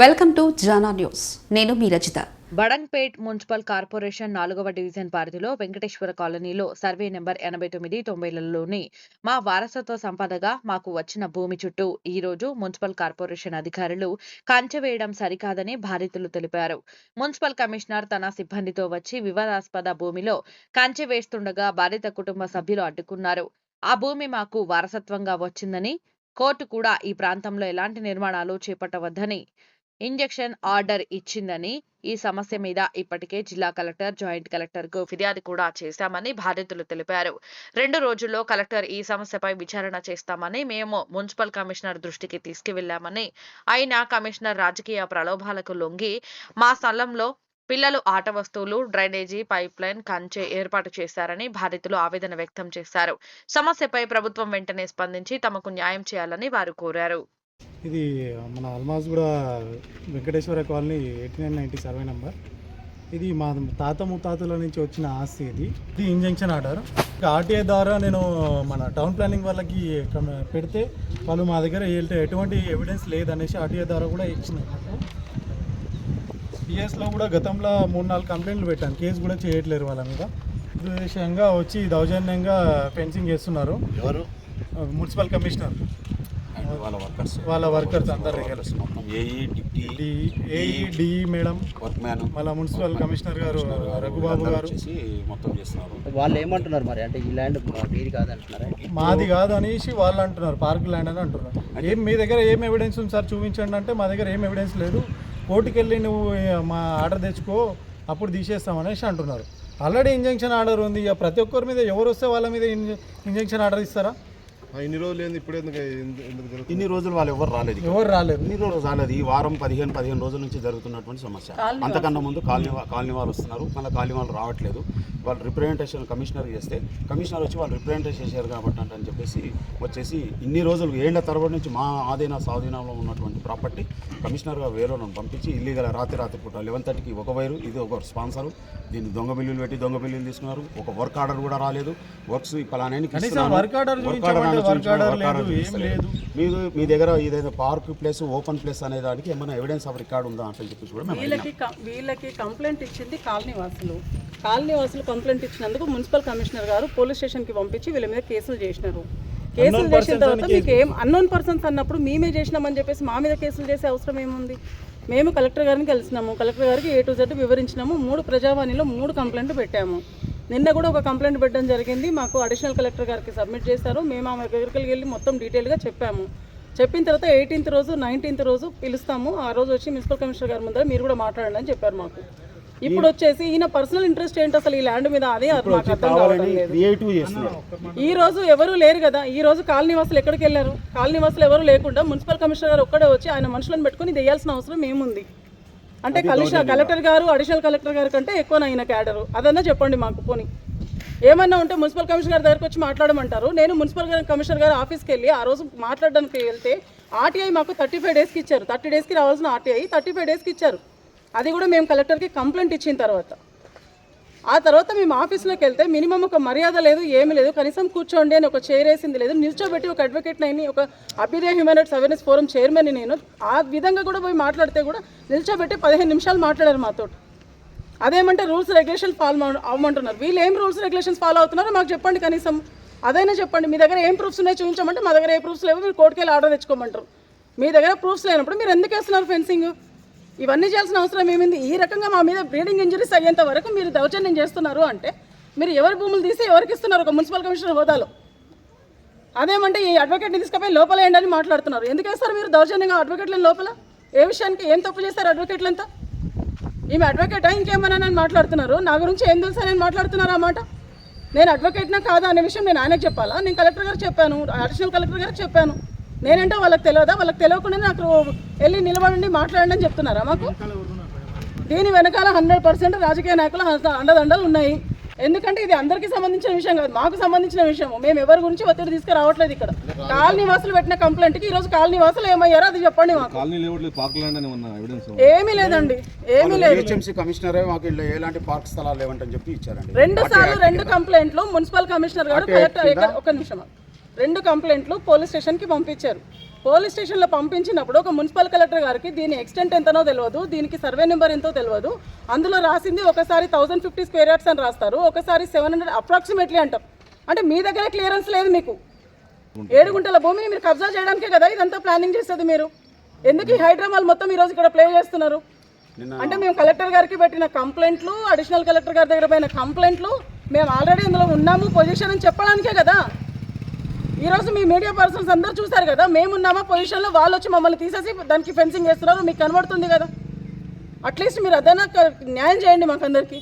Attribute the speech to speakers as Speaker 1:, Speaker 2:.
Speaker 1: Welcome to Jana news. నేను మీ Rachitha.
Speaker 2: Badangpet municipal corporation నాలుగవ డివిజన్ పరిధిలో వెంకటేశ్వర కాలనీలో సర్వే నెంబర్ ఎనభై తొమ్మిది తొంభైలలోని మా వారసత్వ సంపదగా మాకు వచ్చిన భూమి చుట్టూ ఈ రోజు మున్సిపల్ కార్పొరేషన్ అధికారులు కంచె వేయడం సరికాదని బాధితులు తెలిపారు. మున్సిపల్ కమిషనర్ తన సిబ్బందితో వచ్చి వివాదాస్పద భూమిలో కంచె వేస్తుండగా బాధిత కుటుంబ సభ్యులు అడ్డుకున్నారు. ఆ భూమి మాకు వారసత్వంగా వచ్చిందని కోర్టు కూడా ఈ ప్రాంతంలో ఎలాంటి నిర్మాణాలు చేపట్టవద్దని ఇంజెక్షన్ ఆర్డర్ ఇచ్చిందని ఈ సమస్య మీద ఇప్పటికే జిల్లా కలెక్టర్ జాయింట్ కలెక్టర్కు ఫిర్యాదు కూడా చేశామని బాధితులు తెలిపారు. రెండు రోజుల్లో కలెక్టర్ ఈ సమస్యపై విచారణ చేస్తామని మేము మున్సిపల్ కమిషనర్ దృష్టికి తీసుకువెళ్ళామని అయినా కమిషనర్ రాజకీయ ప్రలోభాలకు లొంగి మా స్థలంలో పిల్లలు ఆట వస్తువులు డ్రైనేజీ పైప్ లైన్ కంచె ఏర్పాటు చేశారని బాధితులు ఆవేదన వ్యక్తం చేశారు. సమస్యపై ప్రభుత్వం వెంటనే స్పందించి తమకు న్యాయం చేయాలని వారు కోరారు.
Speaker 3: ఇది మన అల్మాజ్ కూడా Venkateswara colony eighty nine ninety survey number. ఇది మా తాత ముత్తాతల నుంచి వచ్చిన ఆస్తి ఇది. ఇది ఇంజంక్షన్ ఆర్డర్. ఆర్టీఐ ద్వారా నేను మన టౌన్ ప్లానింగ్ వాళ్ళకి పెడితే వాళ్ళు మా దగ్గర ఎటువంటి ఎవిడెన్స్ లేదనేసి ఆర్టీఐ ద్వారా కూడా ఇచ్చింది పిఎస్లో కూడా గతంలో మూడు నాలుగు కంప్లైంట్లు పెట్టాను. కేసు కూడా చేయట్లేరు వాళ్ళ మీద. విశేషంగా వచ్చి దౌర్జన్యంగా ఫెన్సింగ్ చేస్తున్నారు.
Speaker 4: ఎవరు?
Speaker 3: Municipal commissioner.
Speaker 4: వాళ్ళ వర్కర్స్
Speaker 3: వాళ్ళ వర్కర్స్ అందరి
Speaker 4: మొత్తం AE deputy
Speaker 3: AE DE madam
Speaker 4: work man
Speaker 3: మళ్ళా మున్సిపల్ కమిషనర్ గారు రఘుబాబు గారు.
Speaker 4: మొత్తం చేస్తున్నారు.
Speaker 5: వాళ్ళు ఏమంటున్నారు మరి? అంటే ఈ ల్యాండ్ మీది కాదంటున్నారా?
Speaker 3: మాది కాదు అనేసి వాళ్ళు అంటున్నారు పార్క్ ల్యాండ్ అని అంటున్నారు. ఏం మీ దగ్గర ఏం ఎవిడెన్స్ ఉంది సార్? చూపించండి అంటే మా దగ్గర ఏం ఎవిడెన్స్ లేదు. కోర్టుకి వెళ్ళి నువ్వు మా ఆర్డర్ తెచ్చుకో అప్పుడు తీసేస్తాం అనేసి అంటున్నారు. ఆల్రెడీ ఇంజంక్షన్ ఆర్డర్ ఉంది. ఇక ప్రతి ఒక్కరి మీద ఎవరు వస్తే వాళ్ళ మీద ఇంజంక్షన్ ఆర్డర్ ఇస్తారా?
Speaker 6: ఇన్ని రోజులు ఏంది? ఇప్పుడు ఎందుకు ఎందు- ఎందుకు జరుగుతుంది?
Speaker 4: ఇన్ని రోజులు వాళ్ళు ఎవరు రాలేదు.
Speaker 3: ఎవరు రాలేదు.
Speaker 4: ఇన్ని రోజులు రాలేదు. ఈ వారం పదిహేను పదిహేను రోజుల నుంచి జరుగుతున్నటువంటి సమస్య. అంతకన్నా ముందు కాలనీ కాలనీ వాళ్ళు వస్తున్నారు. మళ్ళీ కాలనీ వాళ్ళు రావట్లేదు. వాళ్ళు రిప్రజెంటేషన్ కమిషనర్ చేస్తే కమిషనర్ వచ్చి వాళ్ళు రిప్రజెంటేషన్ చేశారు కాబట్టి అంట అని చెప్పేసి వచ్చేసి ఇన్ని రోజులు ఏళ్ళ తరబడి నుంచి మా ఆధీన స్వాధీనంలో ఉన్నటువంటి ప్రాపర్టీ కమిషనర్గా వేరే వాళ్ళని పంపించి ఇల్లీగల్ రాత్రి రాత్రి పూట లెవెన్ థర్టీకి ఒక వైరు ఇది ఒక స్పాన్సరు దీన్ని దొంగ బిల్లులు పెట్టి దొంగ బిల్లులు తీసుకున్నారు. ఒక వర్క్ ఆర్డర్ కూడా రాలేదు. వర్క్స్ పలానానికి
Speaker 3: కనీసం
Speaker 4: ఇస్తున్నాను.
Speaker 3: వర్క్ ఆర్డర్
Speaker 4: మీరు మీ దగ్గర ఏదైనా పార్క్ ప్లేస్ ఓపెన్ ప్లేస్ అనే దానికి ఏమైనా ఎవిడెన్స్ ఆఫ్ రికార్డ్ ఉందా అని చెప్పేసి కూడా మేము
Speaker 7: వీళ్ళకి కం- వీళ్ళకి కంప్లైంట్ ఇచ్చింది కాలనీ వాసులు. కాలనీ వాసులు కంప్లైంట్ ఇచ్చినందుకు మున్సిపల్ కమిషనర్ గారు పోలీస్ స్టేషన్కి పంపించి వీళ్ళ మీద కేసులు చేసినారు. కేసులు చేసిన తర్వాత
Speaker 3: అని
Speaker 7: మీకు ఏం అన్నోన్ పర్సన్స్ అన్నప్పుడు మేమే చేసినామని చెప్పేసి మా మీద కేసులు చేసే అవసరం ఏముంది? మేము కలెక్టర్ గారిని కలిసినాము. కలెక్టర్ గారికి ఏ టు జెడ్ వివరించినాము. మూడు ప్రజావాణిలో మూడు కంప్లైంట్లు పెట్టాము. నిన్న కూడా ఒక కంప్లైంట్ పెట్టడం జరిగింది. మాకు అడిషనల్ కలెక్టర్ గారికి సబ్మిట్ చేశారు. మేము ఆమె దగ్గరికి వెళ్ళి మొత్తం డీటెయిల్గా చెప్పాము. చెప్పిన తర్వాత ఎయిటీన్త్ రోజు నైన్టీన్త్ రోజు పిలుస్తాము. ఆ రోజు వచ్చి మున్సిపల్ కమిషనర్ గారి ముందర మీరు కూడా మాట్లాడండి అని చెప్పారు మాకు. ఇప్పుడు వచ్చేసి ఈయన పర్సనల్ ఇంట్రెస్ట్ ఏంటి అసలు ఈ ల్యాండ్ మీద? అదే మాకు అర్థం కావడం లేదు. ఈ రోజు ఎవరు లేరు కదా. ఈ రోజు కాలనీ వాసులు ఎక్కడికి వెళ్ళారు? కాలనీ వాసులు ఎవరు లేకుండా మున్సిపల్ కమిషనర్ గారు ఒక్కడే వచ్చి ఆయన మనుషులను పెట్టుకుని ఇది వేయాల్సిన అవసరం ఏముంది? అంటే కమిషనర్ కలెక్టర్ గారు అడిషనల్ కలెక్టర్ గారి కంటే ఎక్కువ ఆయన క్యాడరు. అదన్నా చెప్పండి మాకు పోనీ. ఏమన్నా ఉంటే మున్సిపల్ కమిషనర్ గారి దగ్గరికి వచ్చి మాట్లాడమంటారు. నేను మున్సిపల్ కమిషనర్ గారి ఆఫీస్కి వెళ్ళి ఆ రోజు మాట్లాడడానికి వెళ్తే ఆర్టీఐ మాకు థర్టీ ఫైవ్ డేస్కి ఇచ్చారు. థర్టీ డేస్కి రావాల్సిన ఆర్టీఐ థర్టీ ఫైవ్ డేస్కి ఇచ్చారు. అది కూడా మేము కలెక్టర్కి కంప్లైంట్ ఇచ్చిన తర్వాత. ఆ తర్వాత మేము ఆఫీస్లోకి వెళ్తే మినిమం ఒక మర్యాద లేదు ఏమీ లేదు. కనీసం కూర్చోండి అని ఒక చైర్ వేసింది లేదు. నిల్చోబెట్టి ఒక అడ్వకేట్ నైని ఒక అభ్యుదయ human rights awareness forum chairman నేను ఆ విధంగా కూడా పోయి మాట్లాడితే కూడా నిల్చోబెట్టి పదిహేను నిమిషాలు మాట్లాడారు మాతో. అదేమంటే రూల్స్ రెగ్యులేషన్ ఫాలో అవ్వమంటున్నారు. వీళ్ళు ఏం రూల్స్ రెగ్యులేషన్స్ ఫాలో అవుతున్నారో మాకు చెప్పండి కనీసం. అదైనా చెప్పండి. మీ దగ్గర ఏం ప్రూఫ్స్ ఉన్నాయో చూపించమంటే మా దగ్గర ఏ ప్రూఫ్స్ లేవు మీరు కోర్టుకెళ్ళి ఆర్డర్ తెచ్చుకోమంటారు. మీ దగ్గర ప్రూఫ్స్ లేనప్పుడు మీరు ఎందుకు వేస్తున్నారు ఫెన్సింగ్ ఇవన్నీ చేయాల్సిన అవసరం ఏమింది? ఈ రకంగా మా మీద బ్రీడింగ్ ఇంజరీస్ అయ్యేంత వరకు మీరు దౌర్జన్యం చేస్తున్నారు అంటే మీరు ఎవరి భూములు తీసి ఎవరికి ఇస్తున్నారు? ఒక మున్సిపల్ కమిషనర్ హోదాలో. అదేమంటే ఈ అడ్వకేట్ని తీసుకుపోయి లోపల వేయండి అని మాట్లాడుతున్నారు. ఎందుకు వేస్తారు మీరు దౌర్జన్యంగా అడ్వకేట్లను లోపల? ఏ విషయానికి ఏం తప్పు చేస్తారు అడ్వకేట్లంతా? ఈమె అడ్వకేటా? ఇంకేమన్నా అని మాట్లాడుతున్నారు. నా గురించి ఏం తెలుసా నేను మాట్లాడుతున్నారు అన్నమాట నేను అడ్వకేట్నా కాదా అనే విషయం నేను ఆయనకు చెప్పాలా? నేను కలెక్టర్ గారు చెప్పాను. అడిషనల్ కలెక్టర్ గారికి చెప్పాను. నేనంటే వాళ్ళకి తెలియదా వాళ్ళకి తెలియకుండా నాకు వెళ్ళి నిలబడండి మాట్లాడండి అని చెప్తున్నారా మాకు? దీని వెనకాల హండ్రెడ్ పర్సెంట్ రాజకీయ నాయకుల అండదండలు ఉన్నాయి. ఎందుకంటే ఇది అందరికీ సంబంధించిన విషయం కాదు మాకు సంబంధించిన విషయం మేము ఎవరి గురించి ఒత్తిడి తీసుకురావట్లేదు ఇక్కడ. కాలనీ వాసులు పెట్టిన కంప్లైంట్కి ఈ రోజు కాలనీ వాసులు ఏమయ్యారో అది చెప్పండి మాకు.
Speaker 6: కాలనీ లేవట్లేదు పార్క్ ల్యాండ్ అని ఉన్న ఎవిడెన్స్
Speaker 7: ఏమీ లేదండి ఏమీ లేదు.
Speaker 4: ఎలాంటి పార్క్ స్థలాలు లేవంటని చెప్పి ఇచ్చారండి.
Speaker 7: రెండు సార్లు రెండు కంప్లైంట్లు మున్సిపల్ కమిషనర్ గారు కలెక్టర్ ఒక నిమిషం. రెండు కంప్లైంట్లు పోలీస్ స్టేషన్కి పంపించారు. పోలీస్ స్టేషన్లో పంపించినప్పుడు ఒక మున్సిపల్ కలెక్టర్ గారికి దీని ఎక్స్టెంట్ ఎంతనో తెలియదు దీనికి సర్వే నెంబర్ ఎంతో తెలియదు అందులో రాసింది ఒకసారి థౌసండ్ ఫిఫ్టీ స్క్వేర్ యార్డ్స్ అని రాస్తారు ఒకసారి సెవెన్ హండ్రెడ్ అప్రాక్సిమేట్లీ అంటాం. అంటే మీ దగ్గర క్లియరెన్స్ లేదు మీకు. ఏడు గుంటల భూమిని మీరు కబ్జా చేయడానికే కదా ఇదంతా ప్లానింగ్ చేసేది మీరు? ఎందుకు ఈ హైదరాబాద్ మొత్తం ఈరోజు ఇక్కడ ప్లే చేస్తున్నారు? అంటే మేము కలెక్టర్ గారికి పెట్టిన కంప్లైంట్లు అడిషనల్ కలెక్టర్ గారి దగ్గర పోయిన కంప్లైంట్లు మేము ఆల్రెడీ ఇందులో ఉన్నాము పొజిషన్ అని చెప్పడానికే కదా. ఈరోజు మీ మీడియా పర్సన్స్ అందరూ చూశారు కదా మేము ఉన్నామా పొజిషన్లో వాళ్ళు వచ్చి మమ్మల్ని తీసేసి దానికి ఫెన్సింగ్ చేస్తున్నారు మీకు కనబడుతుంది కదా. అట్లీస్ట్ మీరు అదైనా న్యాయం చేయండి మాకందరికీ.